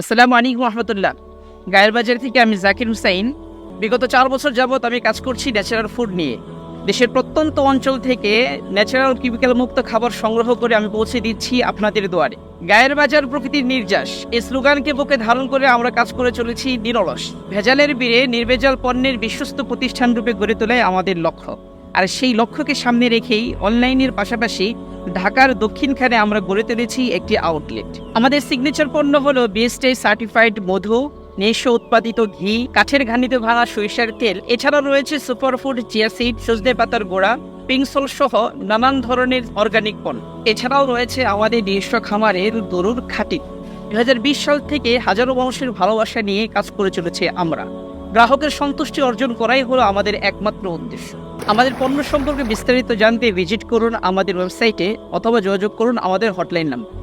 আসসালামু আলাইকুম রহমতুল্লাহ। গায়ের বাজার থেকে আমি জাকির হুসাইন। বিগত চার বছর যাবৎ আমি কাজ করছি ন্যাচারাল ফুড নিয়ে। দেশের প্রত্যন্ত অঞ্চল থেকে ন্যাচারাল কিমিক্যাল মুক্ত খাবার সংগ্রহ করে আমি পৌঁছে দিচ্ছি আপনাদের দুয়ারে। গায়ের বাজার প্রকৃতির নির্যাস। এই স্লোগানকে বুকে ধারণ করে আমরা কাজ করে চলেছি নিরলস। ভেজালের বীরে নির্ভেজাল পণ্যের বিশ্বস্ত প্রতিষ্ঠান রূপে গড়ে তোলাই আমাদের লক্ষ্য। আর সেই লক্ষ্যকে সামনে রেখেই অনলাইনের পাশাপাশি ঢাকার দক্ষিণখানে আমরা গড়ে তুলেছি একটি আউটলেট আমাদের সিগনেচার পণ্য হলো বিএসটি সার্টিফাইড মধু, নেশো উৎপাদিত ঘি, কাঠের ঘানিতে ভাঙা সরিষার তেল। এছাড়াও রয়েছে সুপারফুড চিয়া সিড সজনে পাতার গোড়া পিংসল সহ নানান ধরনের অর্গানিক পণ্য। এছাড়াও রয়েছে আমাদের নিজস্ব খামারের গরুর খাঁটি। দু সাল থেকে হাজারো মানুষের ভালোবাসা নিয়ে কাজ করে চলেছে আমরা। গ্রাহকের সন্তুষ্টি অর্জন করাই হলো আমাদের একমাত্র উদ্দেশ্য। আমাদের পণ্য সম্পর্কে বিস্তারিত জানতে ভিজিট করুন আমাদের ওয়েবসাইটে অথবা যোগাযোগ করুন আমাদের হটলাইন নাম্বার